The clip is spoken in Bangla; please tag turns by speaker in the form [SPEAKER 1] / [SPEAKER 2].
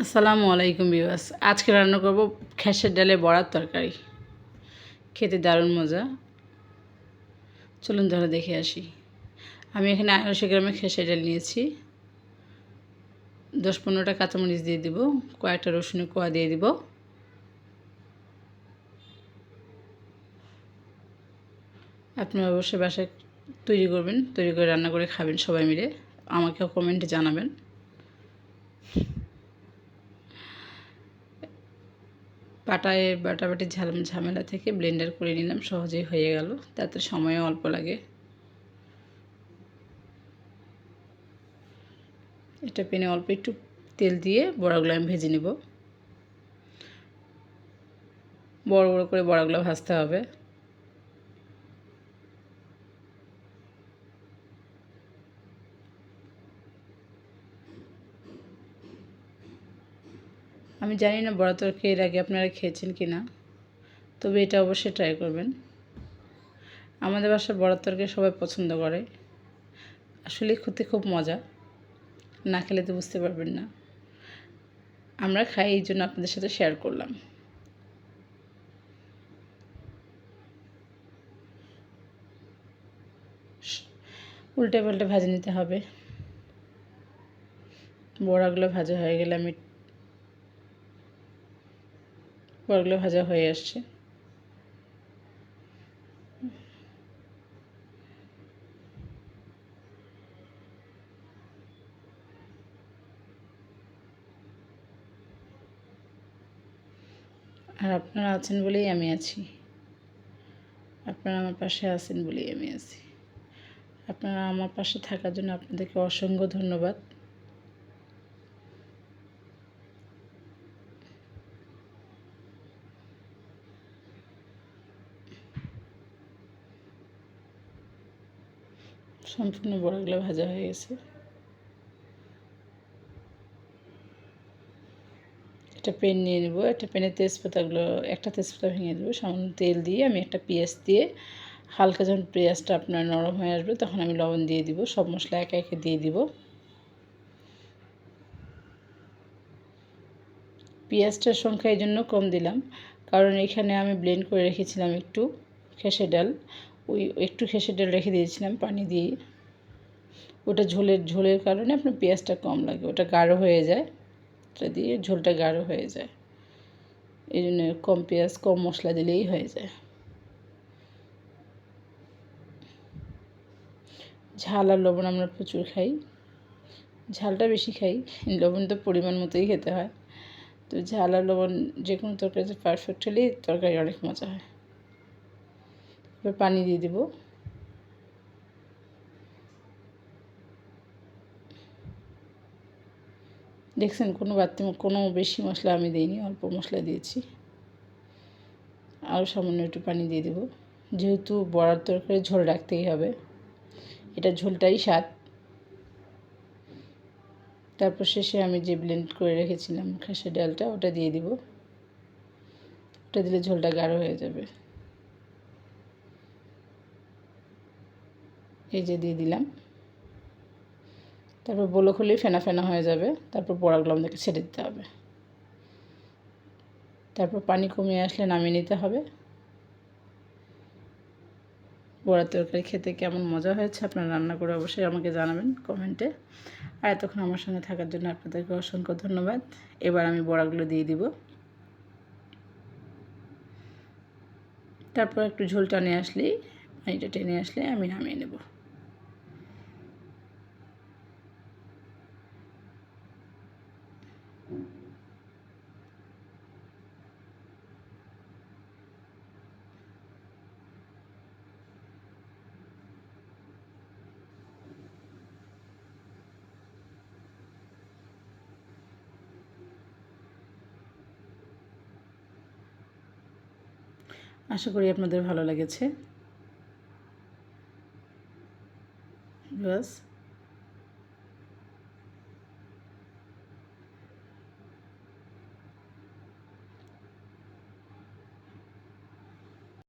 [SPEAKER 1] আসসালামু আলাইকুম বিবাস আজকে রান্না করব খেসের ডালে বড়ার তরকারি। খেতে দারুণ মজা। চলুন তাহলে দেখে আসি। আমি এখানে আড়াইশো গ্রামে খেসের ডাল নিয়েছি। দশ পনেরোটা কাঁচামরিচ দিয়ে দিব, কয়েকটা রসুনের কোয়া দিয়ে দিব। আপনারা অবশ্যই বাসায় তৈরি করবেন, তৈরি করে রান্না করে খাবেন সবাই মিলে। আমাকেও কমেন্টে জানাবেন। পাটায় বাটাবাটি ঝাল, ঝামেলা থেকে ব্লেন্ডার করে নিলাম, সহজেই হয়ে গেল। তাতে সময়ও অল্প লাগে। এটা পেনে অল্প একটু তেল দিয়ে বড়াগুলো আমি ভেজে নেব। বড় বড় করে বড়াগুলো ভাজতে হবে। আমি জানি না বড়া তরকারি এর আগে আপনারা খেয়েছেন কি না তবে এটা অবশ্যই ট্রাই করবেন। আমাদের বাসার বড়া তরকারি সবাই পছন্দ করে। আসলে খেতে খুব মজা, না খেলে তো বুঝতে পারবেন না। আমরা খাই, এই জন্য আপনাদের সাথে শেয়ার করলাম। উল্টে পাল্টে ভাজে নিতে হবে। বড়াগুলো ভাজা হয়ে গেলে আমি বড়গুলো ভাজা হয়ে আসছে। আর আপনারা আছেন বলেই আমি আছি। আপনারা আমার পাশে আছেন বলেই আমি আছি। আপনারা আমার পাশে থাকার জন্য আপনাদেরকে অসংখ্য ধন্যবাদ। সম্পূর্ণ বড়াগুলো ভাজা হয়ে গেছে। একটা পেন নিয়ে নেব, একটা পেনের তেজপাতাগুলো, একটা তেজপাতা ভেঙে দেবো, সামান্য তেল দিয়ে আমি একটা পেঁয়াজ দিয়ে হালকা যখন পেঁয়াজটা আপনার নরম হয়ে আসবে তখন আমি লবণ দিয়ে দিব, সব মশলা একে একে দিয়ে দিব। পেঁয়াজটার সংখ্যা এই জন্য কম দিলাম, কারণ এখানে আমি ব্লেন্ড করে রেখেছিলাম একটু, খেসে ডাল। ওই একটু খেসে ডাল রেখে দিয়েছিলাম পানি দিয়ে। ওটা ঝোলের ঝোলের কারণে আপনার পেঁয়াজটা কম লাগে, ওটা গাঢ় হয়ে যায়। ওটা দিয়ে ঝোলটা গাঢ় হয়ে যায়। এই জন্য কম পেঁয়াজ, কম মশলা দিলেই হয়ে যায়। ঝাল আর লবণ আমরা প্রচুর খাই। ঝালটা বেশি খাই, লবণ তো পরিমাণ মতোই খেতে হয়। তো ঝাল আর লবণ যে কোনো তরকারিতে পারফেক্ট হলেই তরকারি অনেক মজা হয়। এবার পানি দিয়ে দেব। দেখছেন, কোনো বাড়তি কোনো বেশি মশলা আমি দিইনি, অল্প মশলা দিয়েছি। আরও সামান্য একটু পানি দিয়ে দেব। যেহেতু বড়ার তরকারি ঝোল রাখতেই হবে, এটা ঝোলটাই স্বাদ। তারপর শেষে আমি যে ব্লেন্ড করে রেখেছিলাম, খাসের ডালটা, ওটা দিয়ে দিব। ওটা দিলে ঝোলটা গাঢ় হয়ে যাবে। এই যে দিয়ে দিলাম। তারপর বলো খুলেই ফেনা ফেনা হয়ে যাবে। তারপর বড়াগুলো আমাদেরকে ছেড়ে দিতে হবে। তারপর পানি কমিয়ে আসলে নামিয়ে নিতে হবে। বড়ার তরকারি খেতে কেমন মজা হয়েছে আপনারা রান্না করে অবশ্যই আমাকে জানাবেন কমেন্টে। আর এতক্ষণ আমার সঙ্গে থাকার জন্য আপনাদেরকে অসংখ্য ধন্যবাদ। এবার আমি বড়াগুলো দিয়ে দিব। তারপর একটু ঝোল টানে আসলেই, পানিটা টেনে আসলে আমি নামিয়ে নেব। আশা করি আপনাদের ভালো লেগেছে। বাস